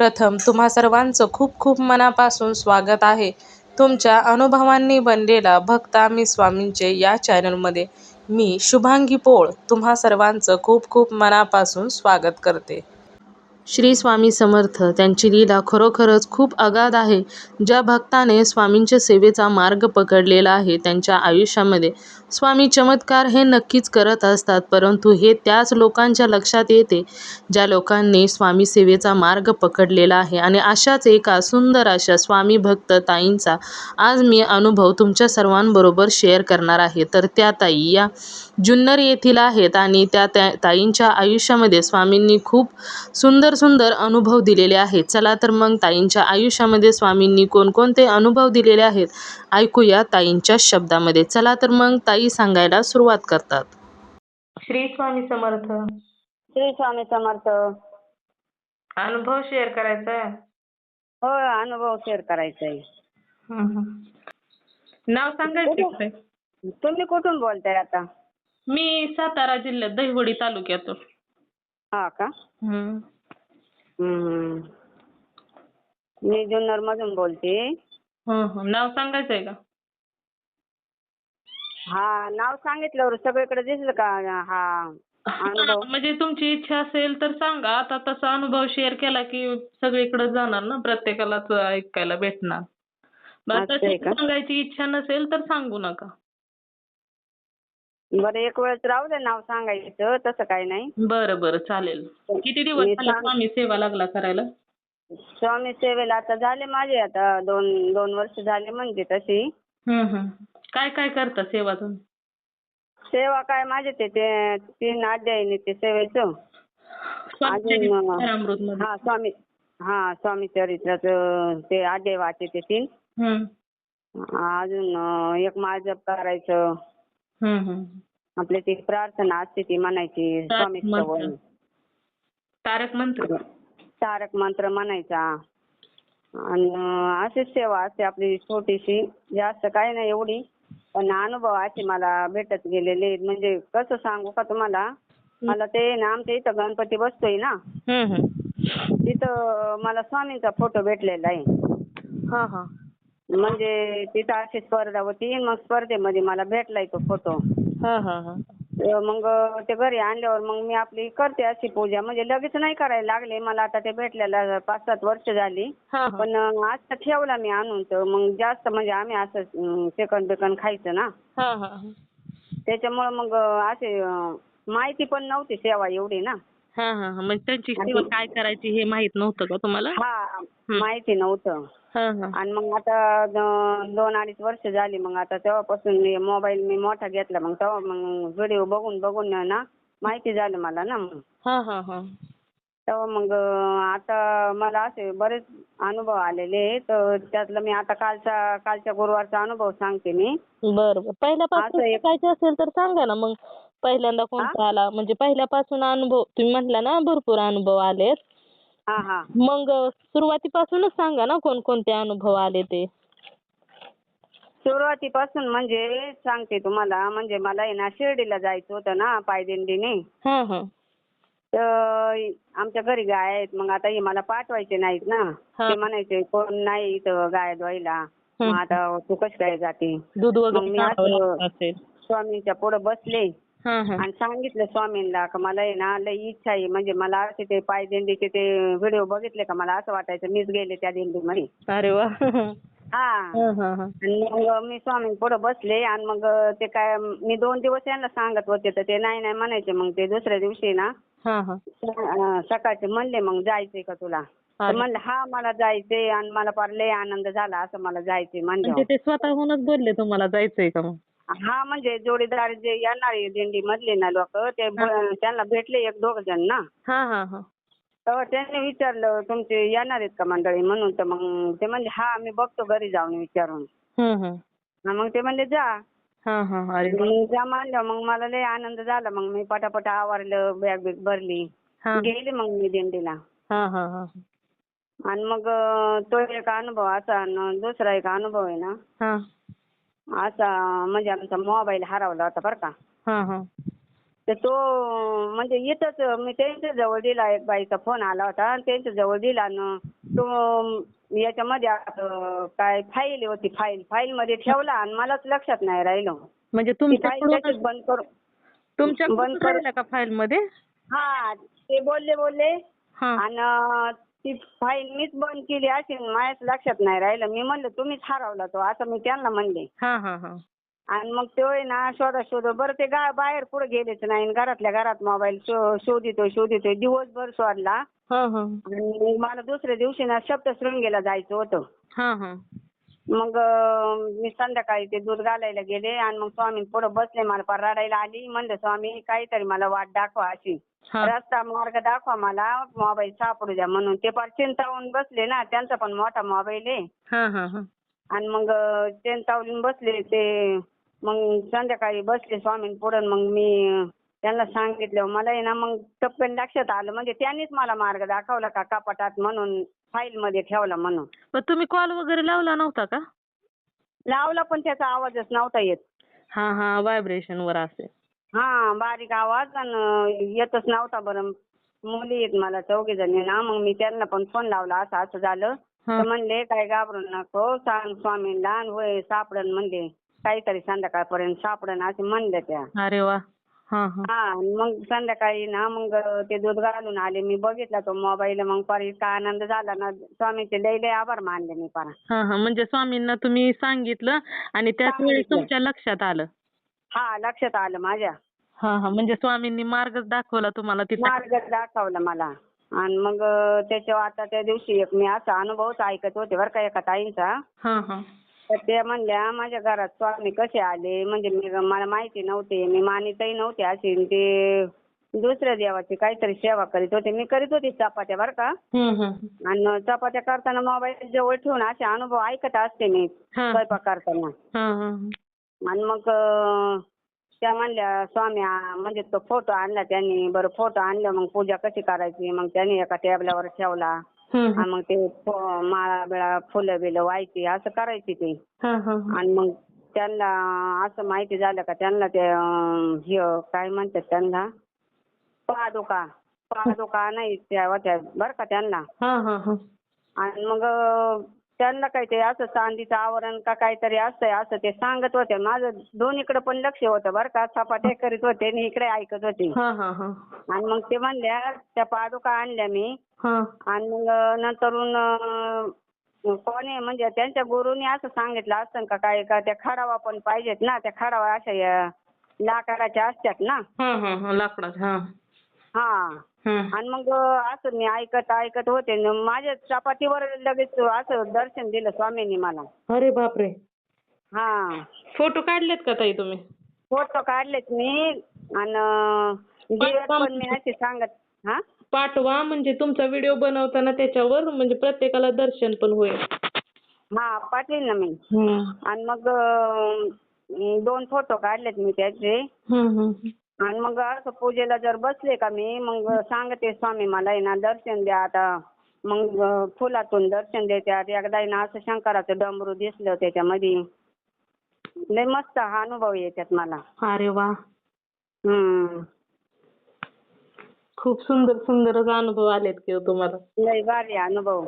प्रथम तुम्हा सर्वांचं खूप खूप मनापासून स्वागत आहे. तुमच्या अनुभवांनी बनलेला भक्त आम्ही स्वामींचे या चॅनलमध्ये. मी शुभांगी पोळ तुम्हा सर्वांचं खूप खूप मनापासून स्वागत करते. श्री स्वामी समर्थ त्यांची लीला खरोखरच खूप अगाध आहे. ज्या भक्ताने स्वामींच्या सेवेचा मार्ग पकडलेला आहे त्यांच्या आयुष्यामध्ये स्वामी चमत्कार हे नक्कीच करत असतात परंतु हे त्याच लोकांच्या लक्षात येते ज्या लोकांनी स्वामी सेवेचा मार्ग पकडलेला आहे. आणि अशाच एका सुंदर अशा स्वामी भक्त ताईंचा आज मी अनुभव तुमच्या सर्वांबरोबर शेअर करणार आहे. तर त्या ताई या जुन्नर येथील आहेत आणि त्या त्या ताईंच्या आयुष्यामध्ये स्वामींनी खूप सुंदर सुंदर अनुभव दिलेले आहेत. चला तर मग ताईंच्या आयुष्यामध्ये स्वामींनी कोणकोणते अनुभव दिलेले आहेत ऐकूया ताईंच्या शब्दामध्ये. चला तर मग ताई सांगायला सुरुवात करतात. श्री स्वामी समर्थ. श्री स्वामी समर्थ. अनुभव शेअर करायचा आहे? हो अनुभव शेअर करायचा आहे. नाव सांगायचं काय तुम्ही कुठून बोलताय आता? मी सातारा जिल्ह्यात दहिवडी तालुक्यातून. हा का? हम्म. हम्म. मी जुन्नर मधून बोलते. हं, हं. नाव सांगायचंय का? हा नाव सांगितल्यावर सगळीकडे दिसलं का हा अनुभव? म्हणजे तुमची इच्छा असेल तर सांगा. आता तसा अनुभव शेअर केला की सगळीकडे जाणार ना प्रत्येकालाच ऐकायला भेटणार. बरं असं तशी आहे का? सांगायची इच्छा नसेल तर सांगू नका. बरं एक वेळेस राहू दे नाव सांगायचं तसं काही नाही. बरं बरं चालेल. किती दिवस मी झाले सांग- स्वामी सेवा लागला करायला? स्वामी सेवेला आता झाले माझे आता दोन दोन वर्ष झाले म्हणजे तशी. हं, हं. काय काय करता सेवा तुम्ही? सेवा काय माझे ते ते तीन अध्याय ते सेवेचं. अजून, अमृत हा स्वामी हा स्वामी चरित्राचं ते अध्याय वाचे ते तीन. अजून एक माळजप करायचं. आपली ती प्रार्थना असते ती म्हणायची स्वामी मंत्र. तारक मंत्र. तारक मंत्र म्हणायचा. आणि अशीच सेवा असते आपली छोटीशी. जास्त काही नाही एवढी. पण अनुभव असे मला भेटत गेलेले. म्हणजे कसं सांगू का तुम्हाला? मला ते ना आमच्या इथं गणपती बसतोय ना. तिथं मला स्वामींचा फोटो भेटलेला आहे. हा हा. म्हणजे तिथं अशी स्पर्धा होती. मग स्पर्धेमध्ये मला भेटलाय तो फोटो हा हा हा. मग ते घरी आणल्यावर मग मी आपली करते अशी पूजा. म्हणजे लगेच नाही करायला लागले. मला आता ते भेटलेला पाच सात वर्ष झाली. हा पण आज ठेवला मी आणून तर मग जास्त म्हणजे आम्ही असं सेकंड बेकंड खायचं ना. हा हा त्याच्यामुळं मग असे अं, माहिती पण नव्हती सेवा एवढी ना. हा हा हा. म्हणजे त्यांची सेवा काय करायची हे माहीत नव्हतं का तुम्हाला? हा माहिती नव्हतं. हा हा. आणि मग आता द- दोन अडीच वर्ष झाली. मग आता तेव्हापासून मोबाईल मी मोठा घेतला. मग तेव्हा मग व्हिडिओ बघून बघून ना माहिती झालं मला ना मग. हा हा हा. तेव्हा मग आता मला असे बरेच अनुभव आलेले आहेत. तर त्यातलं मी आता कालचा कालच्या गुरुवारचा अनुभव सांगते मी. बर बर. पहिल्यापासून असं एक- शिकायचं असेल तर सांगा ना मग. पहिल्यांदा कोणता आला? म्हणजे पहिल्यापासून अनुभव तुम्ही म्हटला ना भरपूर अनुभव आलेत. हा हा. मग सुरुवातीपासूनच सांगा ना कोणकोणते अनुभव आले ते? सुरुवातीपासून म्हणजे सांगते तुम्हाला म्हणजे मला आहे ना शिर्डीला जायचं होतं ना पायदिंडीने. हा हा. तर आमच्या घरी गाय आहेत. मग आता हे मला पाठवायचे नाहीत ना. हा. ते म्हणायचे कोण नाही इथं गाय धुवायला. मग आता तू कशी काय जाते? दूध मग वगैरे मी काढावं असं- लागत असेल. स्वामींच्या पुढे बसले. आणि सांगितलं स्वामींना का मला आहे ना लई इच्छा आहे. म्हणजे मला असे ते पाय दिंडीचे ते व्हिडिओ बघितले का मला असं वाटायचं मीच गेले त्या दिंडीमध्ये अरे वा. हा. हा हा हा. आणि मग मी स्वामी पुढे बसले आणि मग ते काय मी दोन दिवस यांना सांगत होते तर ते नाही नाही म्हणायचे. मग ते दुसऱ्या दिवशी ना हा हा. सकाळचे म्हणले मग जायचंय का तुला. म्हणलं हा मला जायचंय आणि मला फार लय आनंद झाला असं मला जायचंय म्हणजे ते स्वतःहूनच बोलले तुम्हाला जायचंय का मग? हा म्हणजे जोडीदार जे येणारे दिंडी मधले ना लोक ते ब- त्यांना भेटले एक दोघ जण ना. हा हा हा. तेव्हा त्यांनी विचारलं तुमचे येणार आहेत का मंडळी? म्हणून तर मग ते म्हणले हा मी बघतो घरी जाऊन विचारून. हम्म हम्म. हा, मग ते म्हणले जा. हा हा अरे वा. मग जा म्हणलं मग मला लय आनंद झाला. मग मी पटापट आवरलं बॅग बिग भरली. हा. गेली मग मी दिंडीला. हा हा हा. आणि मग अं, तो एक अनुभव असा आणि दुसरा एक अनुभव आहे ना. हा. असा म्हणजे आमचा मोबाईल हरवला होता बरं का. हा हा. तर तो म्हणजे इथंच मी त्यांच्या जवळ दिला एक बाईचा फोन आला होता आणि त्यांच्या जवळ दिला आणि तो याच्यामध्ये काय फाईल होती फाईल फाईल मध्ये ठेवला आणि मलाच लक्षात नाही राहिलं. म्हणजे ती फाईल त्याच्यात बंद करून तुमच्या बंद करू- राहिला का फाईल मध्ये? हा ते बोलले बोलले. हा. आणि ती फाईल मीच बंद केली अशी माझ्याच लक्षात नाही राहिलं. मी म्हणलं तुम्हीच हरवला तो असं मी त्यांना म्हणले. हा हा हा. आणि मग तो आहे ना शोधा शोध. बरं ते गा बाहेर पुढे गेलेच नाही आणि घरातल्या घरात मोबाईल शो शोधितोय शोधितोय. दिवसभर शोधला हा हा. आणि मला दुसऱ्या दिवशी ना सप्तशृंगीला जायचं होतं. हा हा. मग मी संध्याकाळी ते दूध घालायला गेले आणि मग स्वामी पुढे बसले. मला पार रडायला आली. म्हणलं स्वामी काहीतरी मला वाट दाखवा अशी. हा. रस्ता मार्ग दाखवा मला. मोबाईल सापडू द्या म्हणून. ते फार चिंतावून बसले ना. त्यांचा पण मोठा मोबाईल आहे. हा हा हा. आणि मग चिंतावून बसले ते. मग संध्याकाळी बसले स्वामीं पुढं. मग मी त्यांना सांगितलं मला आहे ना मग टप्प्याने लक्षात आलं. म्हणजे त्यांनीच मला मार्ग दाखवला का कपाटात? म्हणून फाईल मध्ये ठेवला म्हणून. पण तुम्ही कॉल वगैरे लावला नव्हता का? लावला पण त्याचा आवाजच नव्हता येत. हा हा व्हायब्रेशन वर असेल. हा बारीक आवाज आणि येतच नव्हता बरं. मुली आहेत मला चौघी जणी ना मग मी त्यांना पण फोन लावला. असं असं झालं. तर म्हणले काय घाबरू नको सांग स्वामींना होय सापडन म्हणले. काहीतरी संध्याकाळपर्यंत सापडन असे म्हणले त्या. अरे वा. हा मग संध्याकाळी ना मग ते दूध घालून आले. मी बघितला तो मोबाईल. मग फार इतका आनंद झाला ना स्वामीचे लय लय आभार मानले मी फार हा हा. म्हणजे स्वामींना तुम्ही सांगितलं आणि त्याच वेळी सांगितलं. तुमच्या लक्षात आलं. हा लक्षात आलं माझ्या. हा हा. म्हणजे स्वामींनी मार्गच दाखवला तुम्हाला तिथं? मार्ग दाखवला मला. आणि मग त्याच्यावर आता त्या दिवशी एक मी असा अनुभवच ऐकत होते बरं का एका ताईंचा. हा हा. तर त्या म्हणल्या माझ्या घरात स्वामी कसे आले? म्हणजे मी मला माहिती नव्हते. मी मानितही नव्हते अशी आणि ते दुसऱ्या देवाची काहीतरी सेवा करीत होते. मी करीत होते चपात्या बरं का? हम्म हम्म आणि चपात्या करताना मोबाईल जवळ ठेवून असे अनुभव ऐकत असते मी हा. स्वयंपाक करताना. हा हा आणि मग अं, त्या म्हणल्या स्वामी आ- म्हणजे तो फोटो आणला त्यांनी. बरं फोटो आणला. मग पूजा कशी करायची? मग त्यांनी एका टेबलावर ठेवला. मग ते माळा बिळा फुलं बिलं व्हायची असं करायची ते. हा हा आणि मग त्यांना असं माहिती झालं का त्यांना ते हे काय म्हणतात त्यांना? पादुका. पादुका नाही त्या होत्या बरं का त्यांना? हा हा हा. आणि मग त्यांना काय ते असं चांदीचं आवरण का काहीतरी असतंय असं ते सांगत होते. माझं दोन्हीकडे पण लक्ष होतं बरं का. चपात्या करीत होते आणि इकडे ऐकत होते. हा हा हा. आणि मग ते म्हणल्या त्या पादुका आणल्या मी. हा. आणि मग नंतरून अं, कोणी म्हणजे त्यांच्या गुरुनी असं सांगितलं असतं का काय का त्या खडावा पण पाहिजेत ना. त्या खडावा अशा या लाकडाच्या असतात ना. हा हा हा लाकडात हा. हा. आणि मग असं मी ऐकत ऐकत होते. न माझ्या चपातीवर लगेच असं दर्शन दिलं स्वामींनी मला. अरे बापरे. हा. फोटो काढलेत का ताई तुम्ही? फोटो काढलेत मी. आणि दिवस पण मी असे सांगत हा? पाठवा म्हणजे तुमचा व्हिडिओ बनवताना त्याच्यावर म्हणजे प्रत्येकाला दर्शन पण होईल. हा पाठवीन ना मी. हम्म. आणि मग अं, दोन फोटो काढलेत मी त्याचे. हम्म हम्म. आणि मग असं पूजेला जर बसले का मी मग सांगते स्वामी मला आहे ना दर्शन द्या आता. मग फुलातून दर्शन देतात एकदा आहे ना असं शंकराचं डमरू दिसलं त्याच्यामध्ये. लय मस्त हा अनुभव येतात मला. अरे वा. हम्म. खूप सुंदर सुंदरच अनुभव आलेत की हो तुम्हाला. लय भारी अनुभव.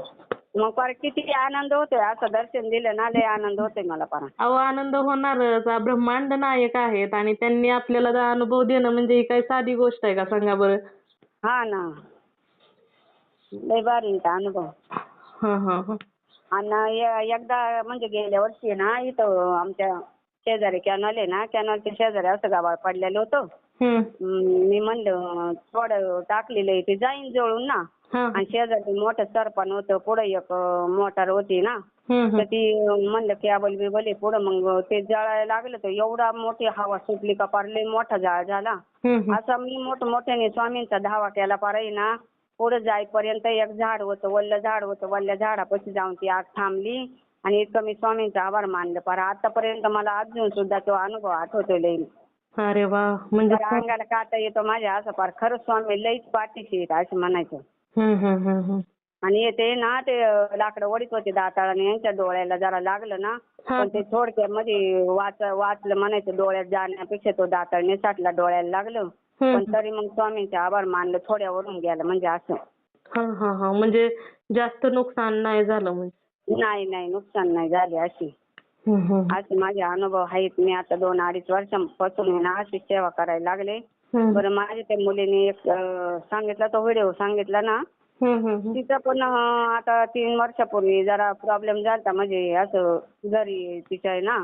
मग फार किती आनंद होतोय. असं दर्शन दिलं ना लय आनंद होतोय मला फार अहो आनंद होणारच. आ, ब्रह्मांड नायक आहेत आणि त्यांनी आपल्याला अनुभव देणं म्हणजे ही काही साधी गोष्ट आहे का? सांगा बरं. हा ना. लय भारी आहे अनुभव. हा हा हा. आणि ए- एकदा म्हणजे गेल्या वर्षी ना इथं आमच्या शेजारी कॅनल आहे ना कॅनलच्या शेजारी असं गावात पडलेलं होतं. हम्म. मी म्हणलं थोडं टाकलेलं आहे ते जाईन जळून ना. आणि शेजारी मोठं सरपण होतं पुढे एक मोटार होती ना तर ती म्हणलं कॅबल बिबल आहे पुढं मग ते जळायला लागलं तर एवढा मोठी हवा सुटली का पार लय मोठा जाळ झाला. असा मी मोठमोठ्याने स्वामींचा धावा केला पार आहे ना पुढे जाईपर्यंत एक झाड होतं वल्ल झाड होतं वल्ल्या झाडापाशी जाऊन ती आग थांबली आणि इतकं मी स्वामींचा आभार मानलं. पर आतापर्यंत मला अजून सुद्धा तो अनुभव आठवतोय लई. अरे वा म्हणजे अंगाला काटा येतो माझ्या असं फार खरंच स्वामी लईच पाठीशी आहेत असं म्हणायचं. आणि ते ना ते लाकडं वडीत होते दाताळाने यांच्या डोळ्याला जरा लागलं ना. पण ते थोडक्यामध्ये वाच वाचलं म्हणायचं डोळ्यात जाण्यापेक्षा तो दाताळने साठला डोळ्याला लागलं. पण तरी मग स्वामींचे आभार मानलं थोड्यावरून गेलं म्हणजे असं हा हा हा म्हणजे जास्त नुकसान नाही झालं म्हणजे नाही नाही नुकसान नाही झाले अशी. असे माझे अनुभव आहेत मी आता दोन अडीच वर्षांपासून अशी सेवा करायला लागले. बरं माझ्या त्या मुलीने एक सांगितला तो व्हिडिओ सांगितला ना. तिचं पण आता तीन वर्षापूर्वी जरा प्रॉब्लेम झाला म्हणजे असं घरी तिच्या आहे ना.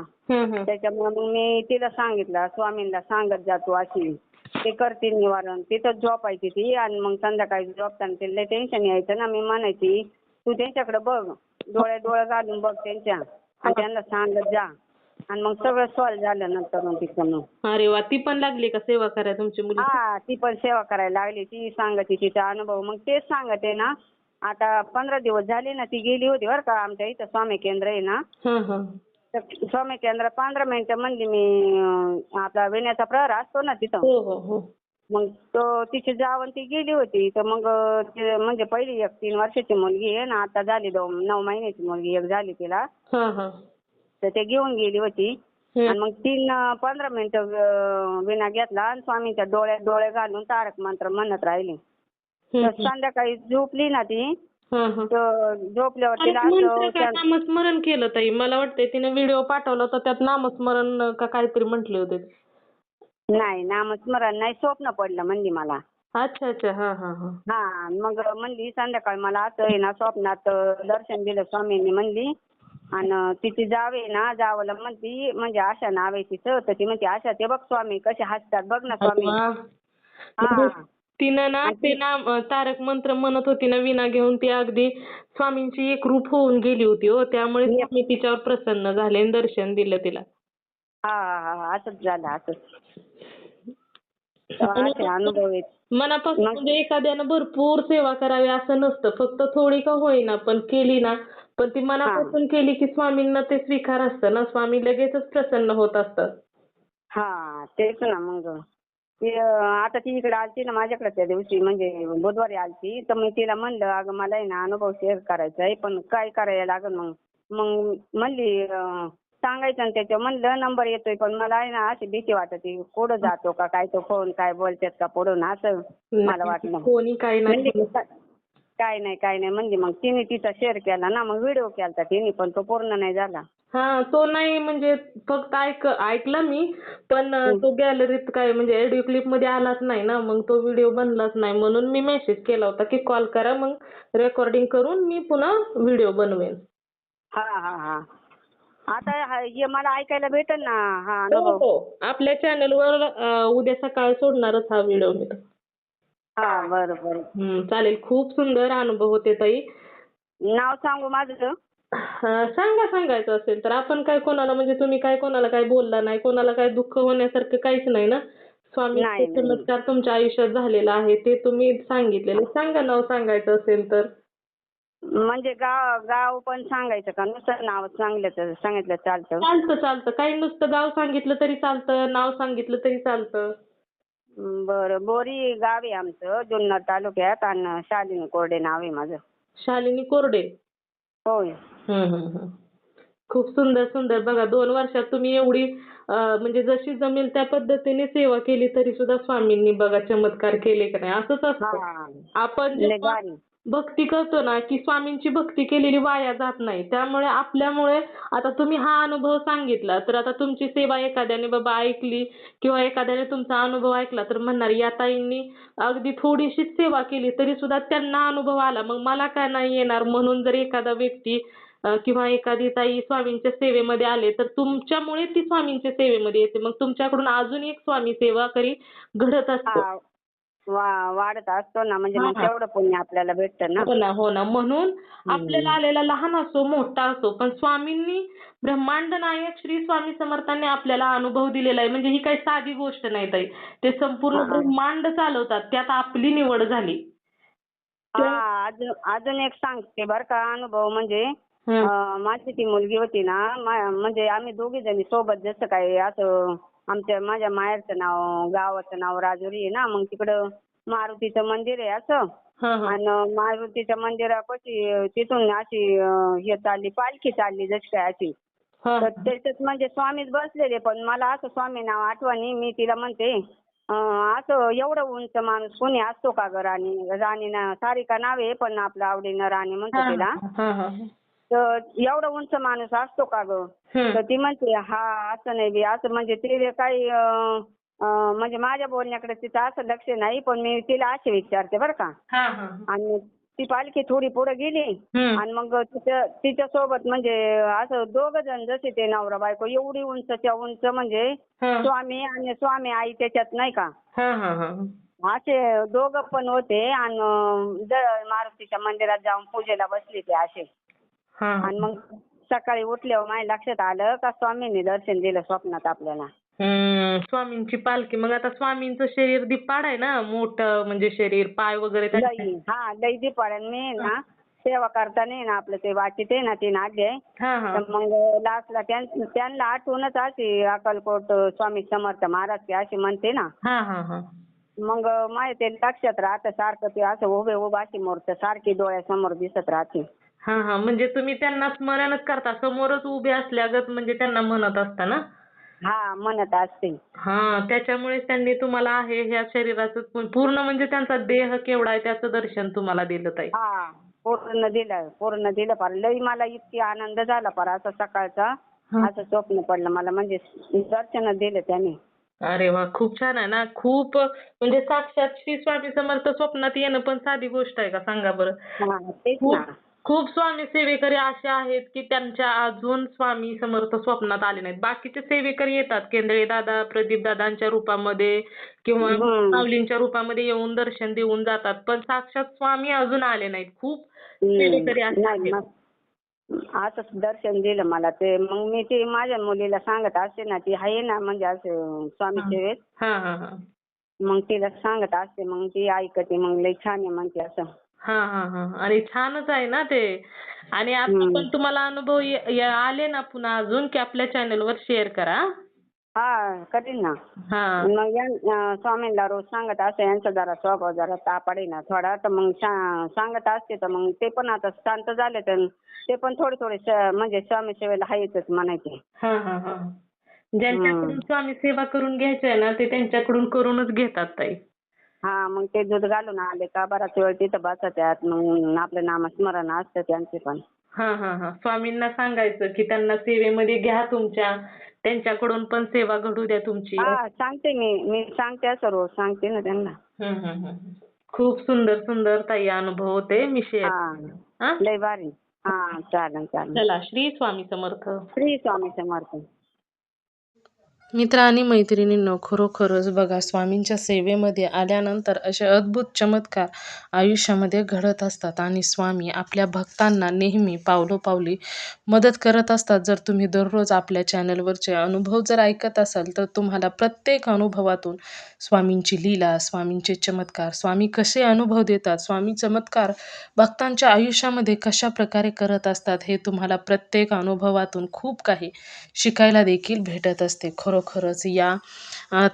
त्याच्यामुळे मग मी तिला सांगितलं स्वामींना सांगत जातो अशी ते करते निवारण तिथं झोपायची ती आणि मग संध्याकाळी तिला लय टेन्शन यायचं ना मी म्हणायची तू त्यांच्याकडे बघ डोळ्या डोळे घालून बघ त्यांच्या आणि त्यांना सांगत जा आणि मग सगळं सॉल्व्ह झालं नंतर मग मग. अरे वा ती पण लागली का सेवा करायला तुमची मुली हा ती पण सेवा करायला लागली. ती सांगते तिचा अनुभव. मग तेच सांगते ना आता पंधरा दिवस झाले ना ती गेली होती बरं का आमच्या इथं स्वामी केंद्र आहे ना. हा हा. तर स्वामी केंद्र पंधरा मिनिटं म्हणली मी अं, आपला विण्याचा प्रहर असतो ना तिथं. हो हो हो. मग तो तिची जावं ती गेली होती. तर मग अं, ते म्हणजे पहिली एक तीन वर्षाची मुलगी आहे ना आता झाली दोन नऊ महिन्याची मुलगी एक झाली तिला. हा हा. तर ते घेऊन गेली होती. आणि मग तीन पंधरा मिनिटं विना घेतला आणि स्वामींच्या डोळ्यात डोळे घालून तारक मंत्र म्हणत राहिली. तर संध्याकाळी झोपली ना ती. तर झोपल्यावर तिला असं नामस्मरण केलं ताई? मला वाटतंय तिने व्हिडिओ पाठवला होता त्यात नामस्मरण का काहीतरी म्हटले होते. नाही नामस्मरण नाही स्वप्न पडलं म्हणजे मला. अच्छा अच्छा. हा हा हा. हा मग म्हणली संध्याकाळी मला असं आहे ना स्वप्नात दर्शन दिलं स्वामींनी म्हणली. आणि तिची जावे ना जावला म्हणती म्हणजे आशा नाव आहे तिचं. तर ती म्हणते आशा ते बघ स्वामी कसे हसतात बघ ना स्वामी. हा. म्हणजे तिनं ना ते नाम तारक मंत्र म्हणत होती ना विना घेऊन ती अगदी स्वामींची एक रूप होऊन गेली होती हो. त्यामुळे स्वामी तिच्यावर प्रसन्न झाले आणि दर्शन दिलं तिला. हा हा हा. असंच झालं असंच. असे अनुभव आहेत. मनापासून म्हणजे एखाद्यानं भरपूर सेवा करावी असं नसतं. फक्त थोडी का होईना पण केली ना पण ती मनापासून केली की स्वामींना ते स्वीकार असतं ना. स्वामी लगेचच प्रसन्न होत असतात. हा तेच ना मग. ती आता ती इकडे आलती ना माझ्याकडे त्या दिवशी म्हणजे बुधवारी आलती. तर मी तिला म्हणलं अगं मला आहे ना अनुभव शेअर करायचा आहे पण काय करायला लागेल मग? मग म्हणली सांगायचं ना त्याच्या म्हणलं नंबर येतोय पण मला आहे ना अशी भीती वाटते पुढं जातो का काय तो फोन काय बोलतात का पुढून असं. मला वाटलं. कोणी काही नाही म्हणली काय नाही काय नाही. म्हणजे मग तिने तिचा शेअर केला ना मग व्हिडिओ केला तिने पण तो पूर्ण नाही झाला. हा तो नाही म्हणजे फक्त ऐक ऐकला मी पण तो गॅलरीत काय म्हणजे ऑडिओ क्लिपमध्ये आलाच नाही ना मग तो व्हिडिओ बनलाच नाही. म्हणून मी मेसेज केला होता की कॉल करा मग रेकॉर्डिंग करून मी पुन्हा व्हिडिओ बनवेन. हा हा हा. आता हा- हे मला ऐकायला भेटेल ना हा हो अनुभव. हो आपल्या चॅनलवर उद्या सकाळी सोडणारच हा व्हिडिओ मी. हा बरं बरं. हम्म, चालेल. खूप सुंदर अनुभव होते ताई. नाव सांगू माझं? हा, सांगा सांगायचं असेल तर. आपण काय कोणाला म्हणजे तुम्ही काय कोणाला काय बोलला नाही कोणाला काय दुःख होण्यासारखं काहीच नाही ना? स्वामी नाही, नाही. चमत्कार तुमच्या आयुष्यात झालेला आहे ते तुम्ही सांगितलेलं. सांगा नाव सांगायचं असेल तर. म्हणजे गाव गाव पण सांगायचं का? नुसतं नाव सांगलं तर सांगितलं चालतं. चालतं चालतं. काही नुसतं गाव सांगितलं तरी चालतं नाव सांगितलं तरी चालतं. बरं. बोरी गाव आहे आमचं जुन्नर तालुक्यात आणि शालिनी कोरडे नाव आहे माझं. शालिनी कोरडे? होय. हम्म, हम्म, हम्म. खूप सुंदर सुंदर. बघा दोन वर्षात तुम्ही एवढी अं, म्हणजे जशी जमेल त्या पद्धतीने सेवा केली तरी सुद्धा स्वामींनी बघा चमत्कार केले का नाही? असंच असतं. हा. आपण लय जेव्हा भारी. भक्ती करतो ना की स्वामींची भक्ती केलेली वाया जात नाही. त्यामुळे आपल्यामुळे आता तुम्ही हा अनुभव सांगितला तर आता तुमची सेवा एखाद्याने बाबा ऐकली किंवा एखाद्याने तुमचा अनुभव ऐकला तर म्हणणार या ताईंनी अगदी थोडीशीच सेवा केली तरी सुद्धा त्यांना अनुभव आला. मग मला काय नाही येणार? म्हणून जर एखादा व्यक्ती किंवा एखादी ताई स्वामींच्या सेवेमध्ये आले तर तुमच्यामुळे ती स्वामींच्या सेवेमध्ये येते. मग तुमच्याकडून अजून एक स्वामी सेवा करी घडत असतो. वाढत असतो ना म्हणजे मग. तेवढं पुण्य आपल्याला भेटतं ना. हो ना हो ना. म्हणून आपल्याला आलेला लहान असो मोठा असो पण स्वामींनी ब्रह्मांड नायक श्री स्वामी समर्थांनी आपल्याला अनुभव दिलेला आहे. म्हणजे ही काही साधी गोष्ट नाही ताई. ते संपूर्ण. ब्रह्मांड चालवतात. त्यात आपली निवड झाली. हा अजून अजून एक सांगते बर का अनुभव म्हणजे माझी ती मुलगी होती ना म्हणजे आम्ही दोघी जणी सोबत जसं काय असं आमच्या माझ्या माहेरचं नाव गावाचं नाव राजुरी आहे ना मग तिकडं मारुतीचं मंदिर आहे असं हं, हं. आणि मारुतीच्या मंदिरापाशी तिथून अशी अं, हे चालली पालखी चालली जशी काय अशी हं. तर त्याच्यात म्हणजे स्वामीच बसलेले पण मला असं स्वामी नाव आठवणी मी तिला म्हणते अं, असं एवढं उंच माणूस कोणी असतो का ग राणी राणी ना सारिका नाव आहे पण आपलं आवडीनं राणी म्हणतो तिला हं, हं. तर एवढं उंच माणूस असतो का ग. तर ती म्हणते हा असं नाही बी असं म्हणजे ते काही अं, अं, म्हणजे माझ्या बोलण्याकडे तिचं असं लक्ष नाही पण मी तिला असे विचारते बरं का हं, हं. आणि ती पालखी थोडी पुढे गेली. आणि मग तिच्या तिच्या सोबत म्हणजे असं दोघ जण जसे ते नवरा बायको एवढी उंचच्या उंच म्हणजे हं. स्वामी आणि स्वामी आई त्याच्यात नाही का हं, हं, हं. असे दोघं पण होते आणि अं, ज- मारुतीच्या मंदिरात जाऊन पूजेला बसले ते असे. आणि मग सकाळी उठल्यावर माझ्या लक्षात आलं का स्वामींनी दर्शन दिलं स्वप्नात आपल्याला. हम्म, स्वामींची पालखी. मग आता स्वामींचं शरीर दिपाड आहे ना? मोठं म्हणजे शरीर पाय वगैरे त्यांचे- लई हा लई दीपाड्यान मी ना सेवा करताना आहे ना आपलं ते वाचित आहे ना ते नाट्य हा हा. तर मग लास्टला त्यां- त्यांना आठवूनच अशी अक्कलकोट स्वामी समर्थ महाराज की अशी म्हणते ना. हा हा हा. मग माझ्या ते लक्षात राहतं सारखं ते असं उभे उभं अशी मूर्त सारखी डोळ्यासमोर दिसत राहते. हा हा. म्हणजे तुम्ही त्यांना स्मरणच करता. समोरच उभे असल्यागत म्हणजे त्यांना म्हणत असता ना? हा म्हणत असते. हा त्याच्यामुळे त्यांनी तुम्हाला आहे ह्या शरीराचं पूर्ण म्हणजे त्यांचा देह केवढा आहे त्याचं दर्शन तुम्हाला दिलं ताई. हा पूर्ण दिलं पूर्ण दिलं फार. लई मला इतकी आनंद झाला फार असं सकाळचा. हा. असं स्वप्न पडलं मला. म्हणजे दर्शन दिलं त्याने. अरे वा खूप छान आहे ना. खूप म्हणजे साक्षात श्री स्वामी समर्थ स्वप्नात येणं पण साधी गोष्ट आहे का? सांगा बरं. हा तेच ना. खूप स्वामी सेवेकरी असे आहेत की त्यांच्या अजून स्वामी समर्थ स्वप्नात आले नाहीत. बाकीचे सेवेकरी येतात. केंद्रे दादा प्रदीप दादांच्या रूपामध्ये किंवा हम्म. माऊलींच्या रूपामध्ये येऊन दर्शन देऊन जातात. पण साक्षात स्वामी अजून आले नाहीत. खूप सेवेकरी. असे आहेत. असंच दर्शन दिलं मला ते. मग मी ते माझ्या मुलीला सांगत असते ना ती आहे ना म्हणजे असं स्वामी हा. सेवेत. हा हा हा. मग तिला सांगत असते. मग ती ऐकते. मग लई छान आहे म्हणते असं. हा हा हा आणि छानच आहे ना ते. आणि आता. पण तुम्हाला अनुभव ये- ये- आले ना पुन्हा अजून की आपल्या चॅनलवर शेअर करा. हा करीन ना. हा. मग या अं, स्वामींना रोज सांगत असते यांचा जरा स्वभाव जरा ताप आहे ना थोडा तर मग सांगत असते तर मग ते पण आता शांत झाले तर ते पण थोडे थोडे स- म्हणजे स्वामी सेवेला आहेतच म्हणायचे. हा हा हा. ज्यांच्याकडून स्वामी सेवा करून घ्यायची आहे ना ते त्यांच्याकडून करूनच घेतात ताई. हा मग ते दूध घालून आले का बराच वेळ तिथं बसत्यात. मग आपलं नामस्मरण असतं त्यांचे पण. हा हा हा. स्वामींना सांगायचं की त्यांना सेवेमध्ये घ्या तुमच्या. त्यांच्याकडून पण सेवा घडू द्या तुमची. हा सांगते मी. मी सांगते असं रोज सांगते ना त्यांना. हम्म, हम्म, हम्म. खूप सुंदर सुंदर ताई अनुभव होते मी शेअर हा. हा? लय भारी. हा चालेल चालेल. चला श्री स्वामी समर्थ. श्री स्वामी समर्थ. मित्र आणि मैत्रिणींनो खरोखरच बघा स्वामींच्या सेवेमध्ये आल्यानंतर असे अद्भुत चमत्कार आयुष्यामध्ये घडत असतात आणि स्वामी आपल्या भक्तांना नेहमी पावलोपावली मदत करत असतात. जर तुम्ही दररोज आपल्या चॅनलवरचे अनुभव जर ऐकत असाल तर तुम्हाला प्रत्येक अनुभवातून स्वामींची लीला स्वामींचे चमत्कार स्वामी कसे अनुभव देतात स्वामी चमत्कार भक्तांच्या आयुष्यामध्ये कशा प्रकारे करत असतात हे तुम्हाला प्रत्येक अनुभवातून खूप काही शिकायला देखील भेटत असते. खरोखरच या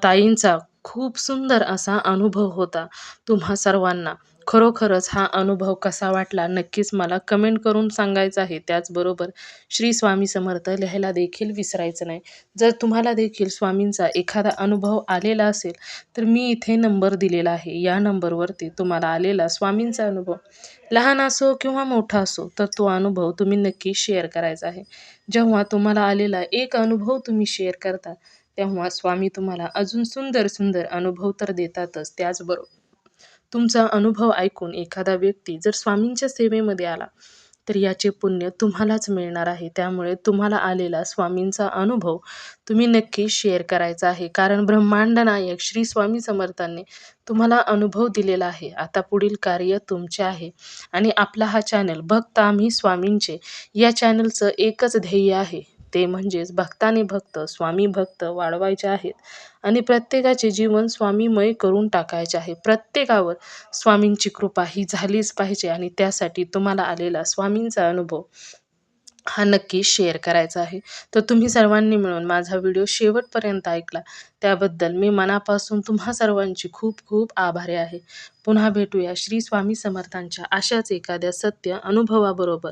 ताईंचा खूप सुंदर असा अनुभव होता तुम्हा सर्वांना. खरोखरच हा अनुभव कसा वाटला नक्कीच मला कमेंट करून सांगायचं आहे. त्याचबरोबर श्री स्वामी समर्थ लिहायला देखील विसरायचं नाही. जर तुम्हाला देखील स्वामींचा एखादा अनुभव आलेला असेल तर मी इथे नंबर दिलेला आहे. या नंबरवरती तुम्हाला आलेला स्वामींचा अनुभव लहान असो किंवा मोठा असो तर तो अनुभव तुम्ही नक्की शेअर करायचा आहे. जेव्हा तुम्हाला आलेला एक अनुभव तुम्ही शेअर करता तेव्हा स्वामी तुम्हाला अजून सुंदर सुंदर अनुभव तर देतातच. त्याचबरोबर तुमचा अनुभव ऐकून एखादा व्यक्ती जर स्वामींच्या सेवेमध्ये आला तर याचे पुण्य तुम्हालाच मिळणार आहे. त्यामुळे तुम्हाला आलेला स्वामींचा अनुभव तुम्ही नक्की शेअर करायचा आहे. कारण ब्रह्मांड नायक श्री स्वामी समर्थांनी तुम्हाला अनुभव दिलेला आहे. आता पुढील कार्य तुमचे आहे. आणि आपला हा चॅनल भक्त आम्ही स्वामींचे या चॅनलचं एकच ध्येय आहे. ते म्हणजेच भक्ताने भक्त स्वामी भक्त वाढवायचे आहेत आणि प्रत्येकाचे जीवन स्वामीमय करून टाकायचे आहे. प्रत्येकावर स्वामींची कृपा ही झालीच पाहिजे आणि त्यासाठी तुम्हाला आलेला स्वामींचा अनुभव हा नक्की शेअर करायचा आहे. तर तुम्ही सर्वांनी मिळून माझा व्हिडिओ शेवटपर्यंत ऐकला. त्याबद्दल मी मनापासून तुम्हा सर्वांची खूप खूप आभारी आहे. पुन्हा भेटूया श्री स्वामी समर्थांच्या अशाच एखाद्या सत्य अनुभवाबरोबर.